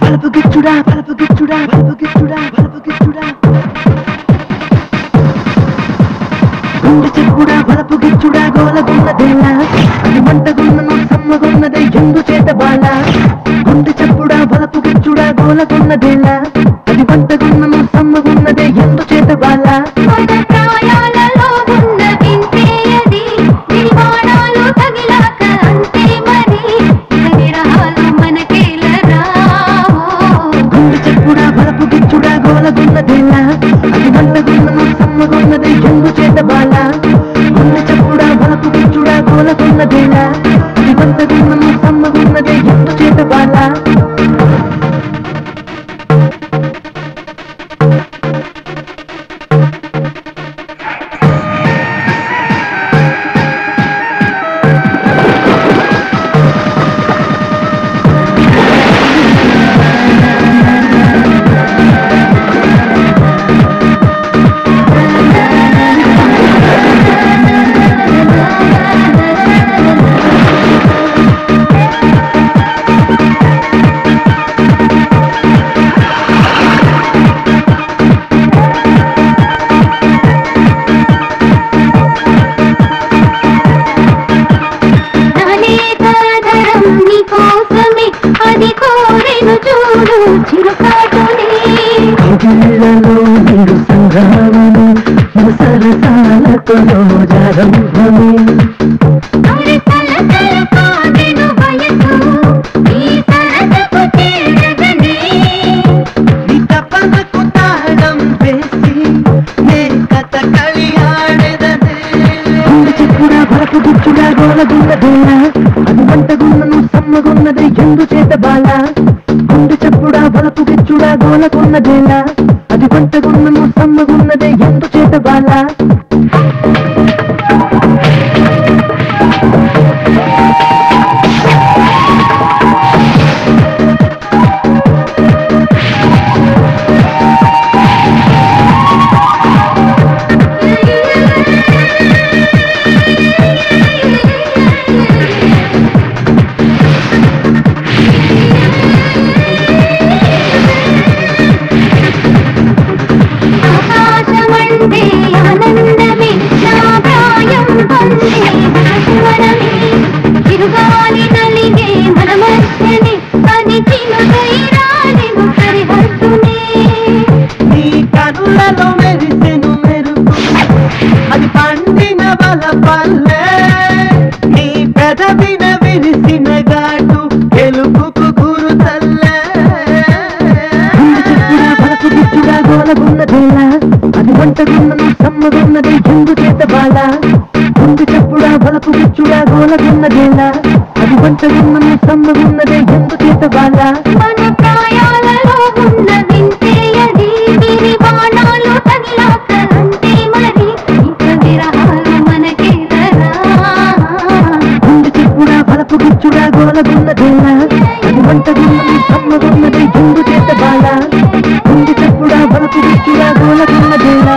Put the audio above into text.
పలుపు గిచ్చుడా పలుపు గిచ్చుడా పలుపు గిచ్చుడా పలుపు గిచ్చుడా. గుండె చెప్పుడా బలపు గిచ్చుడా గోలగున్నదేలా అది మంటగున్నను సమ్మగున్నదే ఎందు చేత బాల. గుండె చెప్పుడా బలపు గిచ్చుడా గోలగున్నదేలా అది మంటగున్నను సమ్మగున్నదే ఎందు చేత బాల. మనకేలరా గుండె చెప్పుడా బలపు గిచ్చుడా గోలగున్నదేలా తాళం వేసి నే కథ కలియాడెదనే గుండె చెప్పుడా భరపు గుచ్చుడా గోలగున్నదేలా అది మంటగున్నను సమ్మగున్నదే ఎందు చేత బాల. గుండె చెప్పుడా బలపు గిచ్చుడా గోలగున్నదేలా అది మంటగున్నను సమ్మగున్నదే ఎంత చేత బాల? పెదవిన విరిసిన ఘాటు గెలుపుకు గురు తల్లే. బలపు గిచ్చుడా గోలగున్నదేలా అది వంటగున్నను సమ్మగున్నది ఎందు చేత బాల. గుండు చెప్పుడా బలపు గిచ్చుడా గోలగున్నదేలా అది వంటగున్నను సమ్మగున్నదే ఎందు చేత బాల. మన ప్రాయాలలో చెప్పుడా బలపు గిచ్చుడా గోలగున్నదేలా అది సమ్మగున్నది ఎందు చేత బాల గుండె చెప్పుడా బలపు గిచ్చుడా గోలగున్నదేలా